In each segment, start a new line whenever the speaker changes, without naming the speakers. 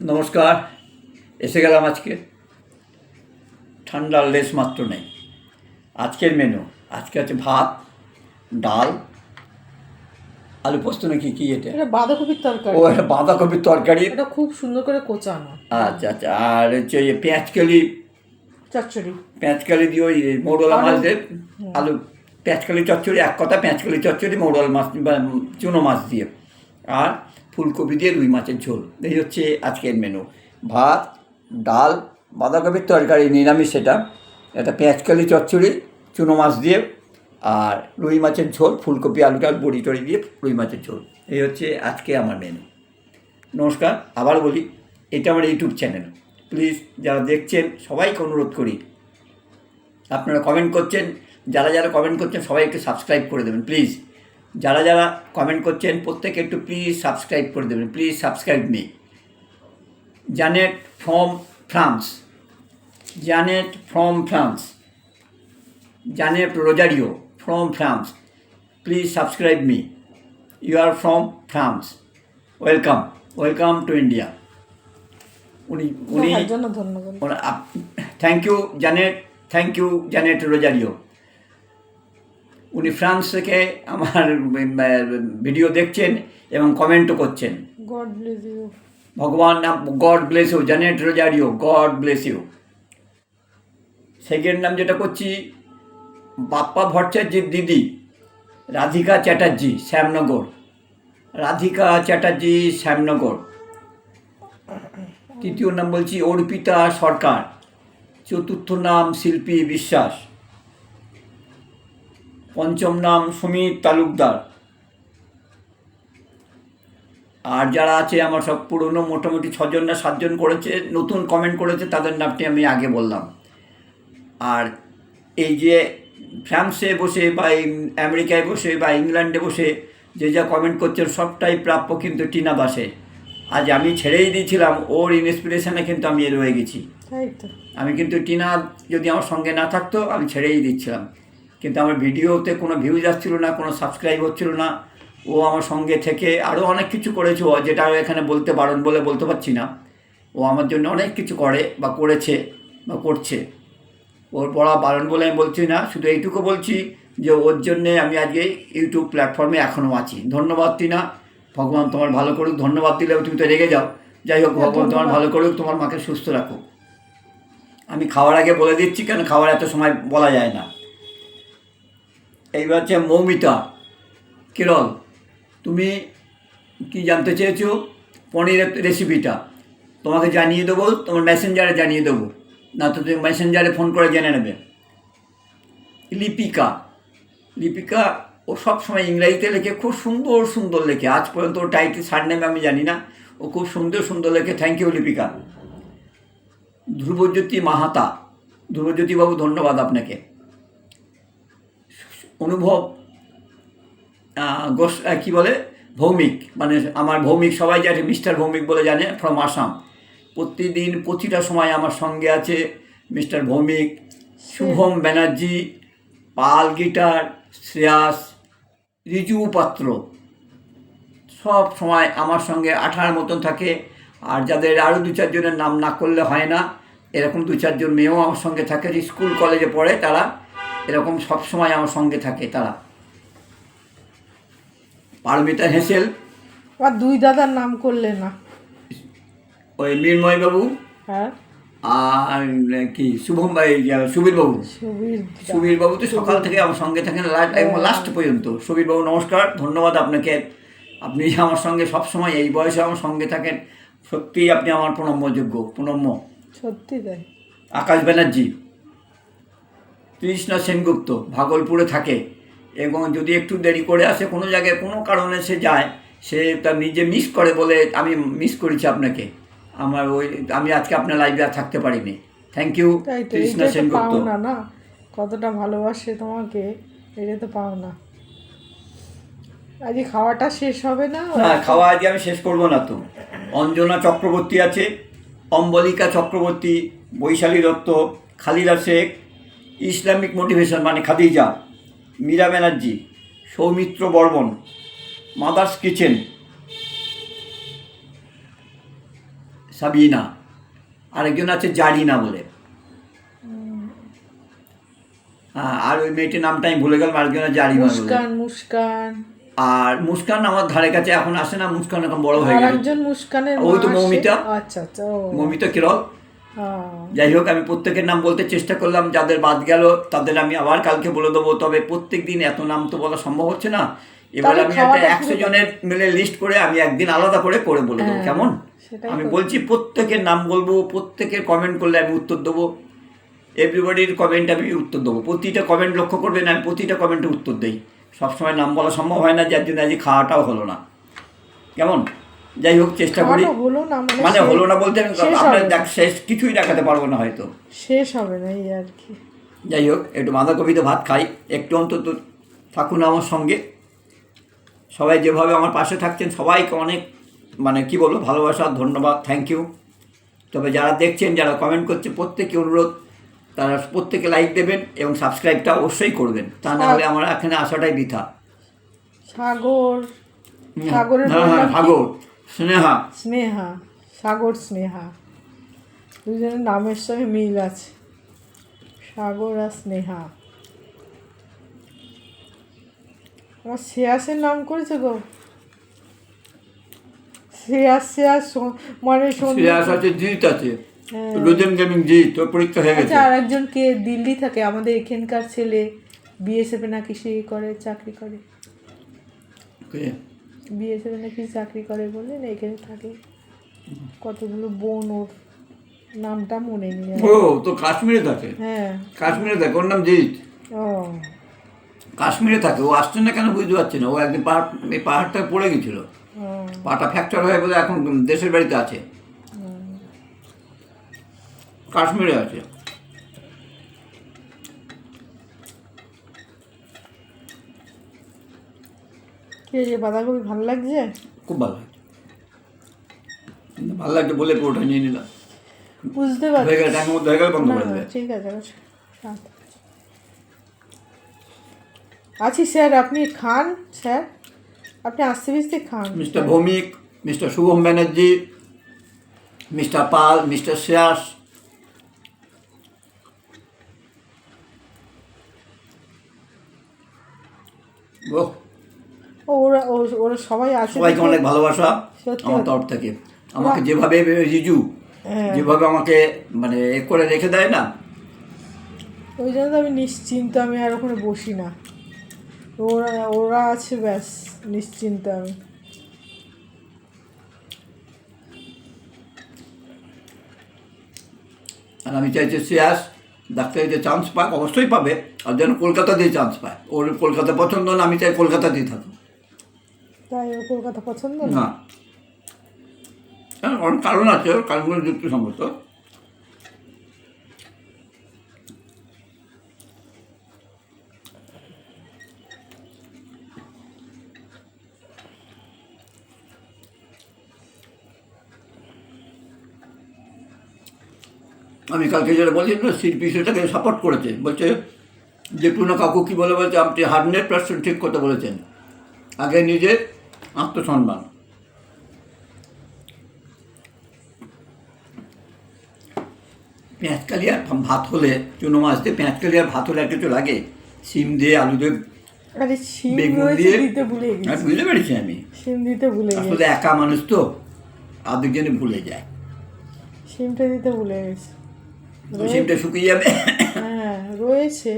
নমস্কার এসে গেলাম আজকে। ঠান্ডার লেস মাত্র নেই। আজকের মেনু আজকে আছে ভাত ডাল আলু পোস্ত নাকি কি এটা?
এটা বাঁধাকপির তরকারি।
ও একটা বাঁধাকপির তরকারি।
এটা খুব সুন্দর করে কোচানো
আচ্ছা আচ্ছা আর হচ্ছে ওই পেঁয়াজকালি
চচ্চড়ি।
পেঁয়াজকালি দিয়ে ওই মৌরলা মাছ দিয়ে আলু পেঁয়াজকালি চচ্চড়ি এক কথা পেঁয়াজকালি চচ্চড়ি মৌরলা মাছ বা চুনো মাছ দিয়ে। আর ফুলকপি দিয়ে রুই মাছের ঝোল। এই হচ্ছে আজকের মেনু ভাত, ডাল, বাঁধাকপির তরকারি, নিরামিষ সেটা। একটা পেঁয়াজকালি চচ্চড়ি, চুনো মাছ দিয়ে, আর রুই মাছের ঝোল, ফুলকপি, আলু আলুটা বড়ি টড়ি দিয়ে রুই মাছের ঝোল। এই হচ্ছে আজকে আমার মেনু নমস্কার, আবার বলি, এটা আমার ইউটিউব চ্যানেল প্লিজ যারা দেখছেন, সবাইকে অনুরোধ করি, আপনারা কমেন্ট করছেন, যারা যারা কমেন্ট করছেন, সবাই একটু সাবস্ক্রাইব করে দেবেন প্লিজ যারা যারা কমেন্ট করছেন প্রত্যেকে একটু প্লিজ সাবস্ক্রাইব করে দেবেন। Please subscribe me Janet from France Janet from France Janet Rosario from France please subscribe me you are from France welcome welcome to India উনি উনি thank you Janet thank you Janet Rosario উনি France থেকে আমার video দেখছেন এবং কমেন্টও করছেন।
God bless you
ভগবান God bless you Janet Rosario God bless you second নাম যেটা করছি বাপ্পা ভট্টাচার্যের দিদি রাধিকা চ্যাটার্জি শ্যামনগর। রাধিকা চ্যাটার্জি শ্যামনগর। তৃতীয় নাম বলছি অর্পিতা সরকার। চতুর্থ নাম শিল্পী বিশ্বাস। পঞ্চম নাম সুমিত তালুকদার। আর যারা আছে আমার সব পুরনো মোটামুটি ছজন না সাতজন করেছে নতুন কমেন্ট করেছে তাদের নামটি আমি আগে বললাম। আর এই যে ফ্রান্সে বসে বা এই আমেরিকায় বসে বা ইংল্যান্ডে বসে যে যা কমেন্ট করছেন সবটাই প্রাপ্য কিন্তু টিনা বাসে। আজ আমি ছেড়েই দিয়েছিলাম ওর ইন্সপিরেশনে কিন্তু আমি রয়ে গেছি। আমি কিন্তু টিনা যদি আমার সঙ্গে না থাকতো আমি ছেড়েই দিচ্ছিলাম। কিন্তু আমার ভিডিওতে কোনো ভিউজ আসছিল না কোনো সাবস্ক্রাইব হচ্ছিল না। ও আমার সঙ্গে থেকে আরও অনেক কিছু করেছে ও যেটা এখানে বলতে বারণ বলে বলতে পারছি না। ও আমার জন্য অনেক কিছু করে বা করেছে বা করছে। ওর পড়া বারণ বলে আমি বলছি না শুধু এইটুকু বলছি যে ওর জন্যে আমি আজকে ইউটিউব প্ল্যাটফর্মে এখনও আছি। ধন্যবাদ টিনা। ভগবান তোমার ভালো করুক ধন্যবাদ দিলেও তুমি তো রেগে যাও। যাই হোক ভগবান তোমার ভালো করুক তোমার মাকে সুস্থ রাখুক। আমি খাওয়ার আগে বলে দিচ্ছি কেন? খাওয়ার এত সময় বলা যায় না। এইবার হচ্ছে মৌমিতা। কিরল তুমি কি জানতে চেয়েছো? পনিরের রেসিপিটা তোমাকে জানিয়ে দেবো, তোমার মেসেঞ্জারে জানিয়ে দেবো। না তো তুমি মেসেঞ্জারে ফোন করে জেনে নেবে। লিপিকা। লিপিকা, ও সব সময় ইংরাজিতে লেখে, খুব সুন্দর সুন্দর লেখে। আজ পর্যন্ত ওর টাইটেল সার নেমে আমি জানি না। ও খুব সুন্দর সুন্দর লেখে। Thank you Lipika. Dhrubajyoti Mahata. ধ্রুবজ্যোতিবাবু ধন্যবাদ আপনাকে। অনুভব গোস কি বলে? ভৌমিক। মানে আমার ভৌমিক সবাই জানে, মিস্টার ভৌমিক বলে জানে ফ্রম আসাম প্রতিদিন প্রতিটা সময় আমার সঙ্গে আছে মিস্টার ভৌমিক, শুভম ব্যানার্জি, পাল গিটার, শ্রেয়াস, রিজু পাত্র। সব সময় আমার সঙ্গে আঠার মতন থাকে। আর যাদের আরও দু চারজনের নাম না করলে হয় না, এরকম দু চারজন মেয়েও আমার সঙ্গে থাকে স্কুল কলেজে পড়ে তারা। এরকম সব সময় আমার সঙ্গে থাকে তারা। পারমিতা হেসেল।
আর দুই দাদার নাম করলে না।
ওই মৃন্ময়বাবু
হ্যাঁ।
আর কি শুভম ভাই সুবীরবাবু
ছবির
সুবীরবাবু তো সকাল থেকে আমার সঙ্গে থাকেন লাস্ট লাস্ট পর্যন্ত। সুবীরবাবু নমস্কার ধন্যবাদ আপনাকে। আপনি যে আমার সঙ্গে সব সময় এই বয়সে আমার সঙ্গে থাকেন। সত্যিই আপনি আমার প্রণম্যযোগ্য প্রণম্য।
সত্যি তাই।
আকাশ ব্যানার্জি। কৃষ্ণা সেনগুপ্ত ভাগলপুরে থাকে এবং যদি একটু দেরি করে আসে কোনো জায়গায় কোনো কারণে সে যায় সে তার নিজে মিস করে বলে আমি মিস করেছি আপনাকে। আমার ওই আমি আজকে আপনার লাইভে আর থাকতে পারিনি। থ্যাংক ইউ
তাই
কৃষ্ণা সেনগুপ্ত।
না না? কতটা ভালোবাসে তোমাকে এটা তো পাও না আজকে খাওয়াটা শেষ হবে না?
না খাওয়া আজকে আমি শেষ করব না তো। অঞ্জনা চক্রবর্তী আছে অম্বলিকা চক্রবর্তী বৈশালী দত্ত খালিদা শেখ ইসলামিক মোটিভেশন মানে খাদিজা মীরা ব্যানার্জি সৌমিত্র বর্মন মাদার্স কিচেন সাবিনা আরেকজন আছে জারিনা বলে হ্যাঁ আর ওই মেয়েটির নামটা আমি ভুলে গেলাম আরেকজন জারিমা
মুস্কান মুস্কান
আর মুস্কান আমার ধারে কাছে এখন আসে না মুস্কান এখন বড় হয়ে
একজন মুস্কানের
ওই তো। মৌমিতা।
আচ্ছা আচ্ছা
মমিতা কেরল
হ্যাঁ।
যাই হোক আমি প্রত্যেকের নাম বলতে চেষ্টা করলাম যাদের বাদ গেল তাদের আমি আবার কালকে বলে দেবো। তবে প্রত্যেক দিন এত নাম তো বলা সম্ভব হচ্ছে না। এবার আমি একটা একশো জনের মিলে লিস্ট করে আমি একদিন আলাদা করে করে বলে দেবো।
হ্যাঁ,
কেমন? আমি বলছি প্রত্যেকের নাম বলব প্রত্যেকের কমেন্ট করলে আমি উত্তর দেবো। এভরিবডির কমেন্ট আমি উত্তর দেবো। প্রতিটা কমেন্ট লক্ষ্য করবেন আমি প্রতিটা কমেন্টে উত্তর দিই। সবসময় নাম বলা সম্ভব হয় না যার জন্য আজকে খাওয়াটাও হলো না। কেমন? যাই হোক চেষ্টা করি।
হলো না মানে
মানে হলো না বলতে
শেষ
আপনার দেখ শেষ কিছুই দেখাতে পারব না হয়তো।
শেষ হবে না এই আর কি।
যাই হোক একটু বাঁধাকপিতে ভাত খাই। একটু অন্তত থাকুন আমার সঙ্গে। সবাই যেভাবে আমার পাশে থাকছেন সবাইকে অনেক মানে কি বলব ভালোবাসা ধন্যবাদ থ্যাংক ইউ তবে যারা দেখছেন যারা কমেন্ট করছে প্রত্যেকে অনুরোধ তারা প্রত্যেকে লাইক দেবেন এবং সাবস্ক্রাইবটা অবশ্যই করবেন। তা না হলে আমার এখানে আসাটাই বৃথা।
সাগর সাগরের
হ্যাঁ হ্যাঁ সাগর। স্নেহা।
স্নেহা সাগর স্নেহা। দুজনের নামের সঙ্গে মিল আছে। সাগর আর স্নেহা। আমার শ্রেয়াসের নাম করেছে গো? শ্রেয়াস শ্রেয়াস মানে
শ্রেয়াস আছে জিৎ আছে।
হ্যাঁ।
রোজেন গেমিং জিৎ তোর পরীক্ষা হয়ে গেছে।
আচ্ছা আর একজন কে দিল্লি থাকে আমাদের এখানকার ছেলে বিএসএফে নাকি সে করে চাকরি করে। বিএসএফে নাকি চাকরি করে বলে না এখানে থাকে। কতগুলো বোন ওর নামটা মনে নেই
ও তো কাশ্মীরে থাকে?
হ্যাঁ।
কাশ্মীরে থাকে ওর নাম জিৎ
ও।
কাশ্মীরে থাকে ও আসছে না কেন বুঝতে পারছি না ও একদিন পাহাড় এই পাহাড়টা পড়ে গেছিল পাটা ফ্র্যাকচার হয়ে বলে এখন দেশের বাড়িতে আছে। কাশ্মীরে আছে।
কি যে বাঁধাকপি ভালো লাগছে?
খুব ভালো লাগছে। ভালো লাগছে বলে পুরোটা নিয়ে নিলাম।
বুঝতে পারছি। ঠিক আছে আচ্ছা। আছি স্যার আপনি খান স্যার। আপনি আস্তে আস্তে খান।
Mister Bhowmik mister Shubham Banerjee mister Pal mister Shreyas. ওহ
ওরা সবাই আছে
সবাইকে অনেক ভালোবাসা আমার তরফ থেকে। আমাকে যেভাবে রিজু
হ্যাঁ।
যেভাবে আমাকে মানে এ করে রেখে দেয় না
ওই জন্য তো আমি নিশ্চিন্ত আমি আর ওখানে বসি না। ওরা ওরা আছে ব্যাস নিশ্চিন্ত আমি।
আর আমি চাইছি শ্রেয়াস যে চান্স পাক অবশ্যই পাবে। আর যেন কলকাতাতেই চান্স পায়। ওর কলকাতা পছন্দ না আমি চাই কলকাতাতেই থাকুক।
তাই ও কলকাতা পছন্দ না?
না। হ্যাঁ, অনেক কারণ আছে ওর কারণগুলো যুক্তিসঙ্গত। আমি কালকে যেটা বলছি না শিল্পী সেটাকে সাপোর্ট করেছে। বলছে যে টুনা কাকু কী বলে বলছে আপনি হান্ড্রেড পার্সেন্ট ঠিক কথা বলেছেন। আগে নিজের আত্মসম্মান পেঁয়াজকালি আর ভাত হলে চুনো মাছ দিয়ে পেঁয়াজকালি আর ভাত হলে আর কিছু লাগে। সিম দিয়ে আলু দিয়ে
আরে
বেগুন আর বুঝতে পেরেছি আমি।
শিম দিতে ভুলে
আসলে একা মানুষ তো আধজনে ভুলে যায়।
শিমটা দিতে ভুলে গেছি।
সিমটা শুকিয়ে যাবে।
হ্যাঁ রয়েছে।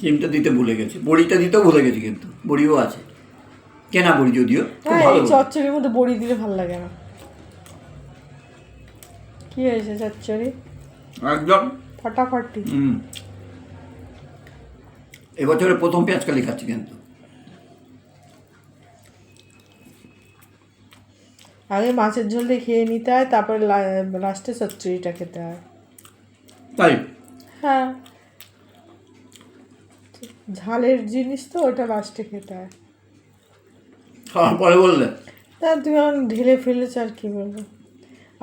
সিমটা দিতে ভুলে গেছি। বড়িটা দিতেও ভুলে গেছি কিন্তু বড়িও আছে। কেনা বড়ি যদিও খুব
হ্যাঁ এই চচ্চড়ির মধ্যে বড়ি দিলে ভালো লাগে না কি হয়েছে চচ্চড়ি?
একদম।
ফাটাফাটি।
হুম। এবছরে প্রথম পেঁয়াজকালি খাচ্ছি কিন্তু।
আগে মাছের ঝোল দিয়ে খেয়ে নিতে হয় তারপরে লাস্টে চচ্চড়িটা খেতে হয়।
তাই?
হ্যাঁ। ঝালের জিনিস তো ওটা লাস্টে খেতে হয়।
পরে বললে।
তা তুমি এখন ঢেলে ফেলেছ আর কি বলব?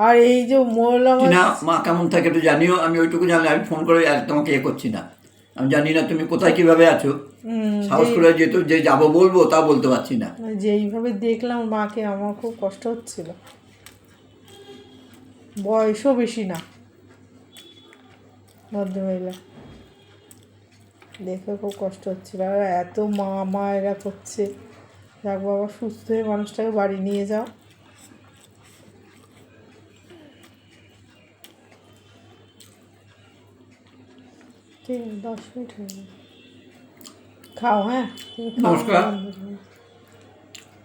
আর এই যে মোরলা
না মা কেমন থাকে একটু জানিও আমি ওইটুকু জানলে আমি ফোন করে আর তোমাকে এ করছি না। আমি জানি না তুমি কোথায় কীভাবে আছো। সাহস করে যেহেতু যে যাব বলব তা বলতে পারছি না।
দেখলাম মাকে আমার খুব কষ্ট হচ্ছিল। বয়সও বেশি না। ভদ্রমহিলা। দেখে খুব কষ্ট হচ্ছিল। আর এত মা মা এরা করছে। যাক বাবা সুস্থ হয়ে মানুষটাকে বাড়ি নিয়ে যাও। ঠিক দশ মিনিট হয়ে খাও হ্যাঁ?
নমস্কার।